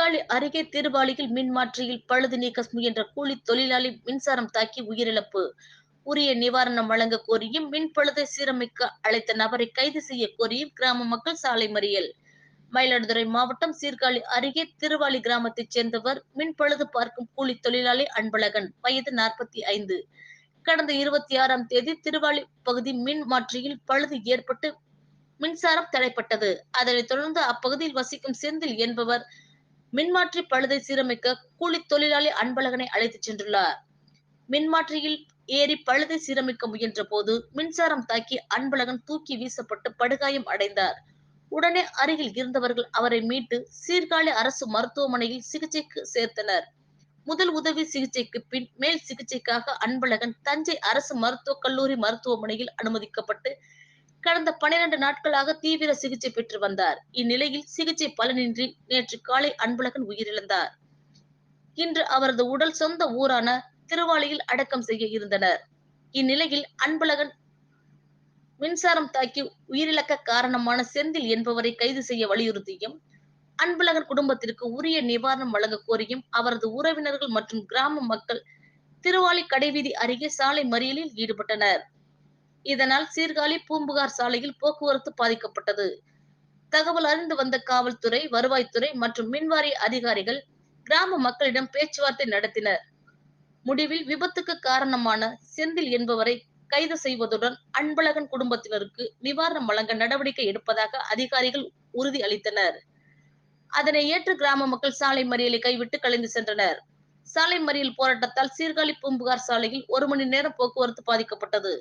சீர்காழி அருகே திருவாளியில் மின்மாற்றியில் பழுது நீக்க முயன்ற கூலி தொழிலாளி மின்சாரம் தாக்கி உயிரிழப்பு. உரிய நிவாரணம் வழங்க கோரியும் மின் பழுதை சீரமைக்க அழைத்த நபரை கைது செய்ய கோரியும் கிராம மக்கள் சாலை மறியல். மயிலாடுதுறை மாவட்டம் சீர்காழி அருகே திருவாளி கிராமத்தைச் சேர்ந்தவர் மின் பழுது பார்க்கும் கூலி தொழிலாளி அன்பழகன் வயது நாற்பத்தி ஐந்து. கடந்த இருபத்தி ஆறாம் தேதி திருவாளி பகுதி மின் மாற்றியில் பழுது ஏற்பட்டு மின்சாரம் தடைப்பட்டது. அதனைத் தொடர்ந்து அப்பகுதியில் வசிக்கும் செந்தில் என்பவர் மின்மாற்றி பழுதை சீரமைக்க கூலி தொழிலாளி அன்பழகனை அழைத்துச் சென்றுள்ளார். மின்மாற்றியில் ஏறி பழுதை சீரமைக்க முயன்ற போது மின்சாரம் தாக்கி அன்பழகன் தூக்கி வீசப்பட்டு படுகாயம் அடைந்தார். உடனே அருகில் இருந்தவர்கள் அவரை மீட்டு சீர்காழி அரசு மருத்துவமனையில் சிகிச்சைக்கு சேர்த்தனர். முதல் உதவி சிகிச்சைக்கு பின் மேல் சிகிச்சைக்காக அன்பழகன் தஞ்சை அரசு மருத்துவக் கல்லூரி மருத்துவமனையில் அனுமதிக்கப்பட்டு கடந்த பனிரெண்டு நாட்களாக தீவிர சிகிச்சை பெற்று வந்தார். இந்நிலையில் சிகிச்சை பலனின்றி நேற்று காலை அன்பழகன் உயிரிழந்தார். இன்று அவரது உடல் சொந்த ஊரான திருவாளியில் அடக்கம் செய்ய இருந்தனர். இந்நிலையில் அன்பழகன் மின்சாரம் தாக்கி உயிரிழக்க காரணமான செந்தில் என்பவரை கைது செய்ய வலியுறுத்தியும் அன்பழகன் குடும்பத்திற்கு உரிய நிவாரணம் வழங்க கோரியும் அவரது உறவினர்கள் மற்றும் கிராம மக்கள் திருவாலி கடைவீதி அருகே சாலை மறியலில் ஈடுபட்டனர். இதனால் சீர்காழி பூம்புகார் சாலையில் போக்குவரத்து பாதிக்கப்பட்டது. தகவல் அறிந்து வந்த காவல்துறை வருவாய்த்துறை மற்றும் மின்வாரிய அதிகாரிகள் கிராம மக்களிடம் பேச்சுவார்த்தை நடத்தினர். முடிவில் விபத்துக்கு காரணமான செந்தில் என்பவரை கைது செய்வதுடன் அன்பழகன் குடும்பத்தினருக்கு நிவாரணம் வழங்க நடவடிக்கை எடுப்பதாக அதிகாரிகள் உறுதி அளித்தனர். அதனை ஏற்று கிராம மக்கள் சாலை மறியலை கைவிட்டு கலைந்து சென்றனர். சாலை மறியல் போராட்டத்தால் சீர்காழி பூம்புகார் சாலையில் ஒரு மணி நேரம் போக்குவரத்து பாதிக்கப்பட்டது.